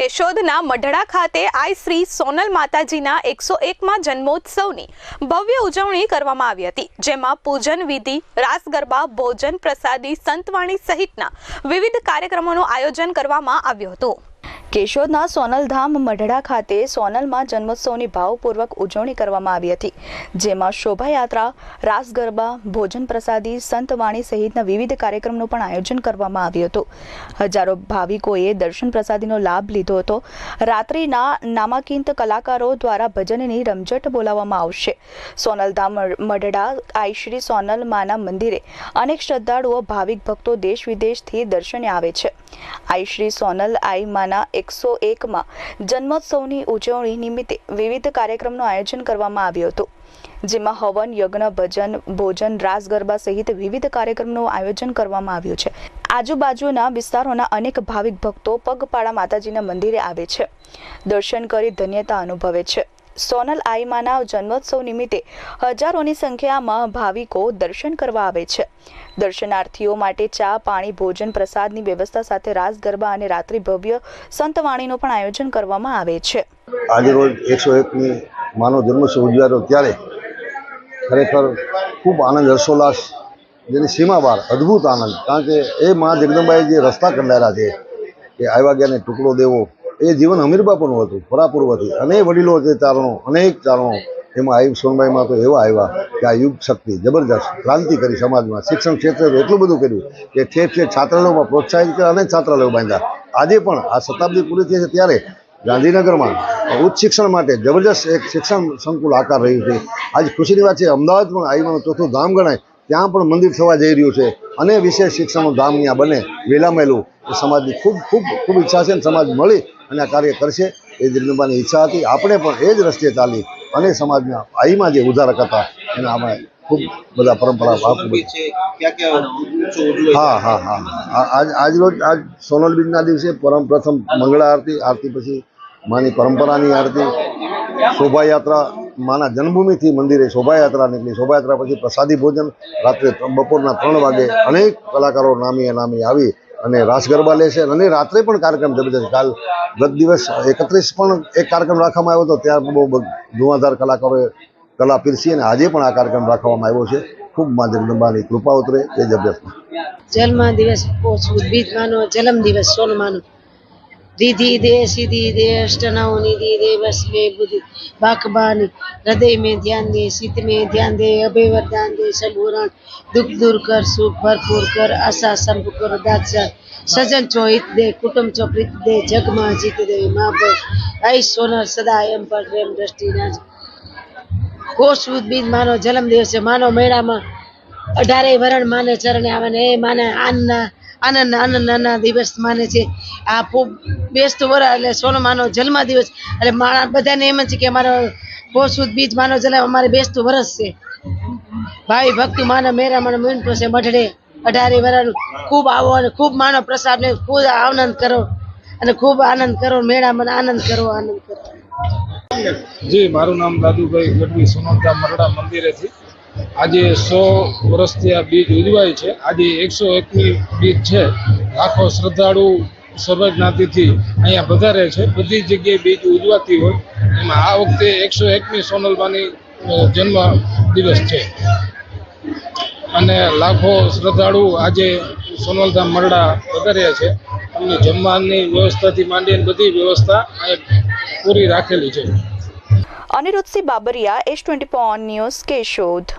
કેશોદના મઢડા ખાતે આઈ શ્રી સોનલ માતાજીના એકસો એકમાં જન્મોત્સવની ભવ્ય ઉજવણી કરવામાં આવી હતી, જેમાં પૂજન વિધિ રાસ ગરબા ભોજન પ્રસાદી, સંતવાણી સહિતના વિવિધ કાર્યક્રમોનું આયોજન કરવામાં આવ્યું હતું. કેશોદના સોનલધામ મઢડા ખાતે સોનલમાં જન્મોત્સવની ભાવપૂર્વક ઉજવણી કરવામાં આવી હતી, જેમાં શોભાયાત્રા રાસ ગરબા ભોજન પ્રસાદી સંતવાણી સહિતના વિવિધ કાર્યક્રમનું પણ આયોજન કરવામાં આવ્યું હતું. હજારો ભાવિકોએ દર્શન પ્રસાદીનો લાભ લીધો હતો. રાત્રિના નામાંકિત કલાકારો દ્વારા ભજનની રમઝટ બોલાવવામાં આવશે. સોનલધામ મઢડા આઈ શ્રી સોનલ માના મંદિરે અનેક શ્રદ્ધાળુઓ, ભાવિક ભક્તો દેશ વિદેશથી દર્શને આવે છે. આઈ શ્રી સોનલ આઈ માના એકસો એકમાં જન્મોત્સવની ઉજવણી નિમિત્તે વિવિધ કાર્યક્રમનું આયોજન કરવામાં આવ્યું હતું. જેમાં હવન, યજ્ઞ, ભજન, ભોજન, રાસ, ગરબા સહિત વિવિધ કાર્યક્રમનું આયોજન કરવામાં આવ્યું છે. આજુબાજુના વિસ્તારોના અનેક ભાવિક ભક્તો પગપાળા માતાજીના મંદિરે આવે છે. દર્શન કરી ધન્યતા અનુભવે છે. સોનલ આઈમાના જન્મોત્સવ નિમિત્તે હજારોની સંખ્યામાં ભાવિકો દર્શન કરવા આવે છે. દર્શનાર્થીઓ માટે ચા, પાણી, ભોજન, પ્રસાદની વ્યવસ્થા સાથે રાસ ગરબા અને રાત્રિ ભવ્ય સંતવાણીનું પણ આયોજન કરવામાં આવે છે. આજે રોજ એકસો એકની માનવ જન્મોત્સવ ઉજવાયો ત્યારે ખરેખર ખૂબ આનંદ, હર્ષોલ્લાસ, જેની સીમા બહાર અદ્ભુત આનંદ. કારણ કે એ મા જગદંબાએ જે રસ્તા કંડાર્યા છે કે આવ્યા ગયાને ટુકડો દેવો એ જીવન અમીર બાપુનું હતું પરાપૂર્વથી અનેક વડીલો છે ચારણો, અનેક ચારણો, એમાં આયુબ સોનભાઈમાં તો એવા આવ્યા કે આ યુગ શક્તિ, જબરજસ્ત ક્રાંતિ કરી સમાજમાં, શિક્ષણ ક્ષેત્રે એટલું બધું કર્યું કે ઠેર ઠેર છાત્રાલયોમાં પ્રોત્સાહિત કર્યા અને છાત્રાલયો બાંધ્યા. આજે પણ આ શતાબ્દી પૂરી થઈ છે ત્યારે ગાંધીનગરમાં ઉચ્ચ શિક્ષણ માટે જબરજસ્ત એક શિક્ષણ સંકુલ આકાર રહ્યું છે. આજ ખુશીની વાત છે, અમદાવાદ પણ આયુનું ચોથું ધામ ગણાય, ત્યાં પણ મંદિર થવા જઈ રહ્યું છે અને વિશેષ શિક્ષણનું ધામ ત્યાં બને વેલામેલું એ સમાજની ખૂબ ખૂબ ખૂબ ઈચ્છા છે અને સમાજ મળી અને આ કાર્ય કરશે એ જગદંબાની ઈચ્છા હતી. આપણે પણ એ જ રસ્તે ચાલી અને સમાજના આઈમાં જે ઉધારક હતા એના અમે ખૂબ બધા પરંપરા હા હા હા આજ આજ રોજ આજ સોનલ બીજના દિવસે પરમ પ્રથમ મંગળા આરતી આરતી પછી માની પરંપરાની આરતી શોભાયાત્રા માના જન્મભૂમિથી મંદિરે શોભાયાત્રા નીકળી. શોભાયાત્રા પછી પ્રસાદી ભોજન રાત્રે બપોરના ત્રણ વાગે અનેક કલાકારો નામી અનામી આવી અને રાસ ગરબા લેશે અને રાત્રે પણ કાર્યક્રમ જબરજસ્ત કાલ ગત દિવસ એકત્રીસ પણ એક કાર્યક્રમ રાખવામાં આવ્યો હતો. ત્યાં બહુ ધુઆધાર કલાકારોએ કલા પીરસી અને આજે પણ આ કાર્યક્રમ રાખવામાં આવ્યો છે. ખૂબ મા જગદંબાની કૃપા ઉતરે. એ જબરજસ્ત જન્મ દિવસ બીજ માનો, જન્મ દિવસ સોન રીધિ દે સીધી દે અષ્ટનવ નિધિ બસ બે બુદ્ધિ બાકબાની હૃદય મેં ધ્યાન દે શીત મેં ધ્યાન દે અભય વરદાન દે સગુરણ દુઃખ દૂર કર સુખ ભરપૂર કર આશા સંભ કર દાચર સજન છો હિત દે કુટુંબ છો પ્રીત દે જગમાં જીત દે મા બોલ આઈ સોનર સદા એમ પર પ્રેમ દ્રષ્ટિના કોષ ઉદ્ભીત માનો જન્મ દિવસે માનો મેળામાં અઢારે વરણ માને ચરણે આવે ને એ માને આનના આનંદ આનંદ આનંદ દિવસ માને છે આ ખૂબ બેસતું વરા, એટલે સોનો માનો જન્મ દિવસ એટલે મારા બધાને એમ છે કે અમારો પોષુદ બીજ માનો જન્મ અમારે બેસતું વરસ છે. ભાઈ ભક્તિ માનો મેરા માનો મીન પોસે મઢડે. અઢારે વરાનું ખૂબ આવો અને ખૂબ માનો પ્રસાદ ને ખૂબ આનંદ કરો. અને ખૂબ આનંદ કરો મેળામાં આનંદ કરો આનંદ કરો. જી, મારું નામ દાદુભાઈ ગઢવી સોનલતા મરડા મંદિરેથી આજે સો વર્ષથી આ બીજ ઉજવાય છે. આજે એકસો એકની બીજ છે. લાખો શ્રદ્ધાળુ સર્વ અહીંયા વધારે છે. બધી જગ્યાએ બીજ ઉજવાતી હોય. એમાં આ વખતે એકસો એકમી સોનલબાની જન્મ દિવસ છે. અને લાખો શ્રદ્ધાળુ આજે સોનલધામ મરડા વધાર્યા છે. એમની જમવાની વ્યવસ્થાથી માંડીને બધી વ્યવસ્થા પૂરી રાખેલી છે. Aniruddhsinh Babariya, S twenty news Keshod.